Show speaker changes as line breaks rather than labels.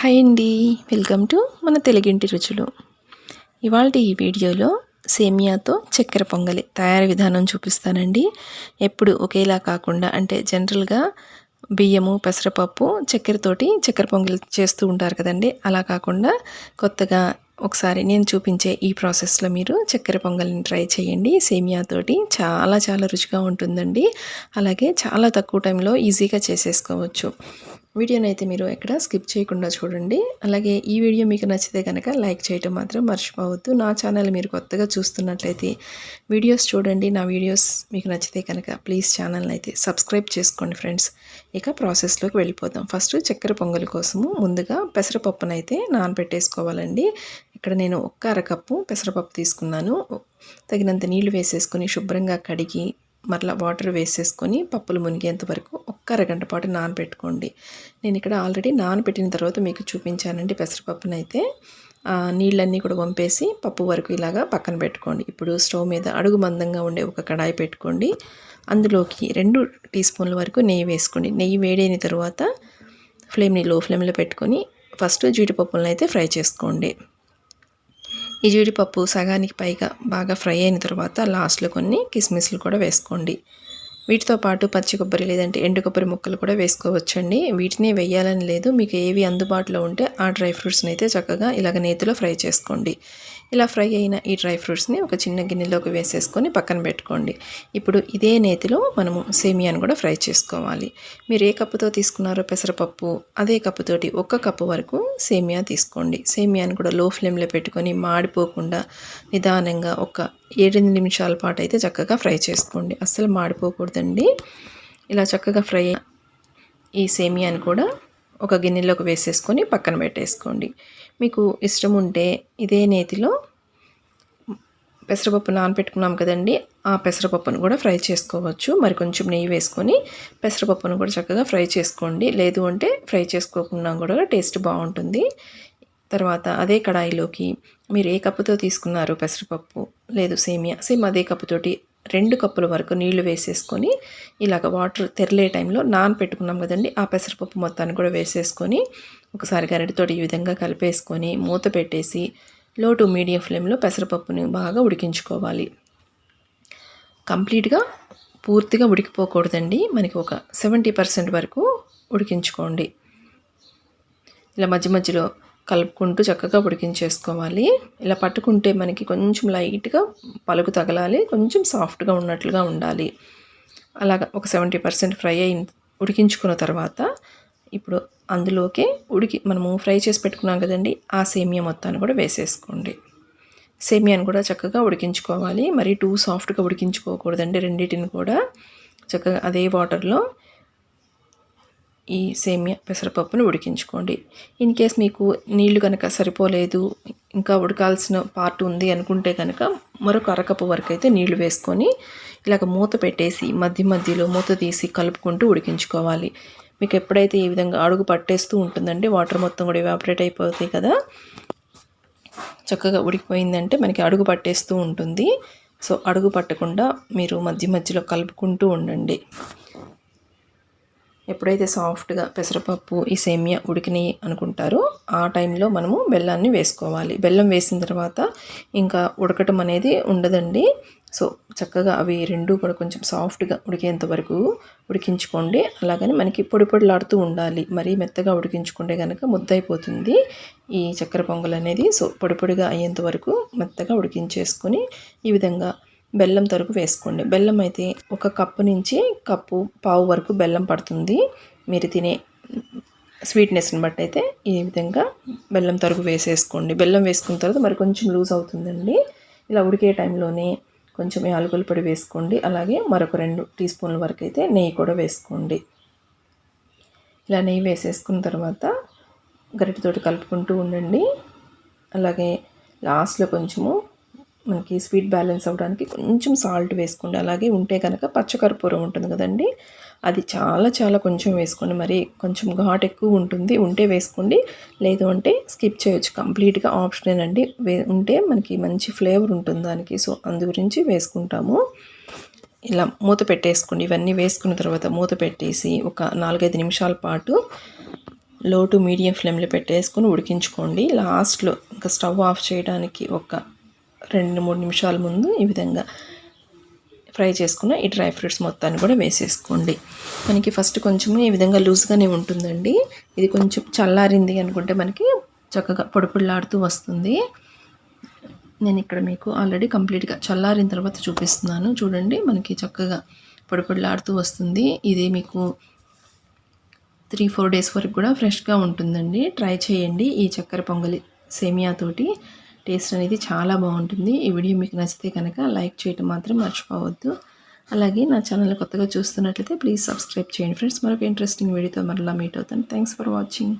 Hi అండి. Welcome to మన తెలుగింటి రుచులు. ఇవాళ ఈ వీడియోలో సేమియాతో చక్కెర పొంగలి తయారీ విధానం చూపిస్తానండి. ఎప్పుడు ఒకేలా కాకుండా అంటే జనరల్గా బియ్యము పెసరపప్పు చక్కెరతోటి చక్కెర పొంగలి చేస్తూ ఉంటారు కదండి. అలా కాకుండా కొత్తగా ఒకసారి నేను చూపించే ఈ ప్రాసెస్లో మీరు చక్కెర పొంగల్ని ట్రై చేయండి. సేమియాతోటి చాలా చాలా రుచిగా ఉంటుందండి. అలాగే చాలా తక్కువ టైంలో ఈజీగా చేసేసుకోవచ్చు. వీడియోని అయితే మీరు ఎక్కడ స్కిప్ చేయకుండా చూడండి. అలాగే ఈ వీడియో మీకు నచ్చితే కనుక లైక్ చేయటం మాత్రం మర్చిపోవద్దు. నా ఛానల్ మీరు కొత్తగా చూస్తున్నట్లయితే వీడియోస్ చూడండి. నా వీడియోస్ మీకు నచ్చితే కనుక ప్లీజ్ ఛానల్ని అయితే సబ్స్క్రైబ్ చేసుకోండి ఫ్రెండ్స్. ఇక ప్రాసెస్లోకి వెళ్ళిపోతాం ఫస్ట్ చక్కెర పొంగల్ కోసము ముందుగా పెసరపప్పునైతే నానబెట్టేసుకోవాలండి. ఇక్కడ నేను ఒక్క అరకప్పు పెసరపప్పు తీసుకున్నాను. తగినంత నీళ్ళు వేసేసుకొని శుభ్రంగా కడిగి మరలా వాటర్ వేసేసుకొని పప్పులు మునిగేంత వరకు ఒక్క అరగంట పాటు నానబెట్టుకోండి. నేను ఇక్కడ ఆల్రెడీ నానబెట్టిన తర్వాత మీకు చూపించానండి పెసరపప్పునైతే. అయితే నీళ్ళన్నీ కూడా వంపేసి పప్పు వరకు ఇలాగా పక్కన పెట్టుకోండి. ఇప్పుడు స్టవ్ మీద అడుగు మందంగా ఉండే ఒక కడాయి పెట్టుకోండి. అందులోకి రెండు టీ స్పూన్ల వరకు నెయ్యి వేసుకోండి. నెయ్యి వేడైన తర్వాత ఫ్లేమ్ని లో ఫ్లేమ్లో పెట్టుకొని ఫస్ట్ జీడిపప్పులను అయితే ఫ్రై చేసుకోండి. ఈ జీడిపప్పు సగానికి పైగా బాగా ఫ్రై అయిన తర్వాత లాస్ట్లో కొన్ని కిస్మిస్లు కూడా వేసుకోండి. వీటితో పాటు పచ్చి కొబ్బరి లేదంటే ఎండు కొబ్బరి ముక్కలు కూడా వేసుకోవచ్చండి. వీటిని వేయాలని లేదు. మీకు ఏవి అందుబాటులో ఉంటే ఆ డ్రై ఫ్రూట్స్ని అయితే చక్కగా ఇలాగ నేతిలో ఫ్రై చేసుకోండి. ఇలా ఫ్రై అయిన ఈ డ్రై ఫ్రూట్స్ని ఒక చిన్న గిన్నెలోకి వేసేసుకొని పక్కన పెట్టుకోండి. ఇప్పుడు ఇదే నేతిలో మనము సేమియాను కూడా ఫ్రై చేసుకోవాలి. మీరు ఏ కప్పుతో తీసుకున్నారో పెసరపప్పు అదే కప్పుతోటి ఒక్క కప్పు వరకు సేమియా తీసుకోండి. సేమియాను కూడా లో ఫ్లేమ్లో పెట్టుకొని మాడిపోకుండా నిదానంగా ఒక ఏడెనిమిది నిమిషాల పాటు అయితే చక్కగా ఫ్రై చేసుకోండి. అస్సలు మాడిపోకూడదండి. ఇలా చక్కగా ఫ్రై ఈ సేమియాను కూడా ఒక గిన్నెలోకి వేసేసుకొని పక్కన పెట్టేసుకోండి. మీకు ఇష్టం ఉంటే ఇదే నేతిలో పెసరపప్పు నానపెట్టుకున్నాం కదండి ఆ పెసరపప్పును కూడా ఫ్రై చేసుకోవచ్చు. మరి కొంచెం నెయ్యి వేసుకొని పెసరపప్పును కూడా చక్కగా ఫ్రై చేసుకోండి. లేదు అంటే ఫ్రై చేసుకోకుండా కూడా టేస్ట్ బాగుంటుంది. తర్వాత అదే కడాయిలోకి మీరు ఏ కప్పుతో తీసుకున్నారు పెసరపప్పు? లేదు సేమియా? సేమ్ అదే కప్పుతోటి రెండు కప్పుల వరకు నీళ్ళు వేసేసుకొని ఇలాగ వాటర్ తెరలే టైంలో నాన్ పెట్టుకున్నాం కదండి. ఆ పెసరపప్పు మొత్తాన్ని కూడా వేసేసుకొని ఒకసారి గరిటతో ఈ విధంగా కలిపేసుకొని మూత పెట్టేసి లో టు మీడియం ఫ్లేమ్లో పెసరపప్పుని బాగా ఉడికించుకోవాలి. కంప్లీట్గా పూర్తిగా ఉడికిపోకూడదండి. మనకి ఒక సెవెంటీ పర్సెంట్ వరకు ఉడికించుకోండి. ఇలా మధ్య మధ్యలో కలుపుకుంటూ చక్కగా ఉడికించేసుకోవాలి. ఇలా పట్టుకుంటే మనకి కొంచెం లైట్గా పలుకు తగలాలి కొంచెం సాఫ్ట్గా ఉన్నట్లుగా ఉండాలి. అలాగా ఒక సెవెంటీ పర్సెంట్ ఫ్రై అయిన ఉడికించుకున్న తర్వాత ఇప్పుడు అందులోకి ఉడికి మనము ఫ్రై చేసి పెట్టుకున్నాం కదండి ఆ సేమియా మొత్తాన్ని కూడా వేసేసుకోండి. సేమియాని కూడా చక్కగా ఉడికించుకోవాలి. మరి టూ సాఫ్ట్గా ఉడికించుకోకూడదండి రెండింటిని కూడా. చక్కగా అదే వాటర్లో ఈ సేమియా పెసరపప్పును ఉడికించుకోండి. ఇన్ కేస్ మీకు నీళ్ళు కనుక సరిపోలేదు ఇంకా ఉడకాల్సిన పార్ట్ ఉంది అనుకుంటే కనుక మరొక అరకప్పు వరకు అయితే నీళ్ళు వేసుకొని ఇలాగ మూత పెట్టేసి మధ్య మధ్యలో మూత తీసి కలుపుకుంటూ ఉడికించుకోవాలి. మీకు ఎప్పుడైతే ఈ విధంగా అడుగు పట్టేస్తూ ఉంటుందండి వాటర్ మొత్తం కూడా ఎవాపరేట్ అయిపోతాయి కదా. చక్కగా ఉడికిపోయిందంటే మనకి అడుగు పట్టేస్తూ ఉంటుంది. సో అడుగు పట్టకుండా మీరు మధ్య మధ్యలో కలుపుకుంటూ ఉండండి. ఎప్పుడైతే సాఫ్ట్గా పెసరపప్పు ఈ సేమియా ఉడికినాయి అనుకుంటారో ఆ టైంలో మనము బెల్లాన్ని వేసుకోవాలి. బెల్లం వేసిన తర్వాత ఇంకా ఉడకటం అనేది ఉండదండి. సో చక్కగా అవి రెండు కూడా కొంచెం సాఫ్ట్గా ఉడికేంత వరకు ఉడికించుకోండి. అలాగని మనకి పొడి పొడిలాడుతూ ఉండాలి. మరీ మెత్తగా ఉడికించుకుంటే కనుక ముద్దయిపోతుంది ఈ చక్కెర పొంగల్ అనేది సో పొడి పొడిగా అయ్యేంత వరకు మెత్తగా ఉడికించేసుకొని ఈ విధంగా బెల్లం తరుగు వేసుకోండి. బెల్లం అయితే ఒక కప్పు నుంచి కప్పు పావు వరకు బెల్లం పడుతుంది. మీరు తినే స్వీట్నెస్ని బట్టి అయితే ఈ విధంగా బెల్లం తరుగు వేసేసుకోండి. బెల్లం వేసుకున్న తర్వాత మరి కొంచెం లూజ్ అవుతుందండి. ఇలా ఉడికే టైంలోనే కొంచెం యాలకుల పొడి వేసుకోండి. అలాగే మరొక రెండు టీ స్పూన్ల వరకు అయితే నెయ్యి కూడా వేసుకోండి. ఇలా నెయ్యి వేసేసుకున్న తర్వాత గరిటెతోటి కలుపుకుంటూ ఉండండి. అలాగే లాస్ట్లో కొంచెము మనకి స్వీట్ బ్యాలెన్స్ అవ్వడానికి కొంచెం సాల్ట్ వేసుకోండి. అలాగే ఉంటే కనుక పచ్చకర్పూరం ఉంటుంది కదండి. అది చాలా చాలా కొంచెం వేసుకోండి. మరి కొంచెం ఘాట్ ఎక్కువ ఉంటుంది. ఉంటే వేసుకోండి. లేదు అంటే స్కిప్ చేయొచ్చు. కంప్లీట్గా ఆప్షనల్ అండి. వే ఉంటే మనకి మంచి ఫ్లేవర్ ఉంటుంది దానికి. సో అందు గురించి వేసుకుంటాము. ఇలా మూత పెట్టేసుకోండి. ఇవన్నీ వేసుకున్న తర్వాత మూత పెట్టేసి ఒక నాలుగైదు నిమిషాల పాటు లో టు మీడియం ఫ్లేమ్లో పెట్టేసుకొని ఉడికించుకోండి. లాస్ట్లో ఇంకా స్టవ్ ఆఫ్ చేయడానికి ఒక రెండు మూడు నిమిషాల ముందు ఈ విధంగా ఫ్రై చేసుకున్న ఈ డ్రై ఫ్రూట్స్ మొత్తాన్ని కూడా వేసేసుకోండి. మనకి ఫస్ట్ కొంచెం ఈ విధంగా లూజ్గానే ఉంటుందండి. ఇది కొంచెం చల్లారింది అనుకుంటే మనకి చక్కగా పొడిపొడిలాడుతూ వస్తుంది. నేను ఇక్కడ మీకు ఆల్రెడీ కంప్లీట్గా చల్లారిన తర్వాత చూపిస్తున్నాను. చూడండి మనకి చక్కగా పొడిపొడిలాడుతూ వస్తుంది. ఇది మీకు త్రీ ఫోర్ డేస్ వరకు కూడా ఫ్రెష్గా ఉంటుందండి. ట్రై చేయండి ఈ చక్కెర పొంగలి సేమియాతోటి టేస్ట్ అనేది చాలా బాగుంటుంది. ఈ వీడియో మీకు నచ్చితే కనుక లైక్ చేయటం మాత్రం మర్చిపోవద్దు. అలాగే నా ఛానల్ కొత్తగా చూస్తున్నట్లయితే ప్లీజ్ సబ్స్క్రైబ్ చేయండి ఫ్రెండ్స్. మరొక ఇంట్రెస్టింగ్ వీడియోతో మరలా మీట్ అవుతాను. Thanks for watching.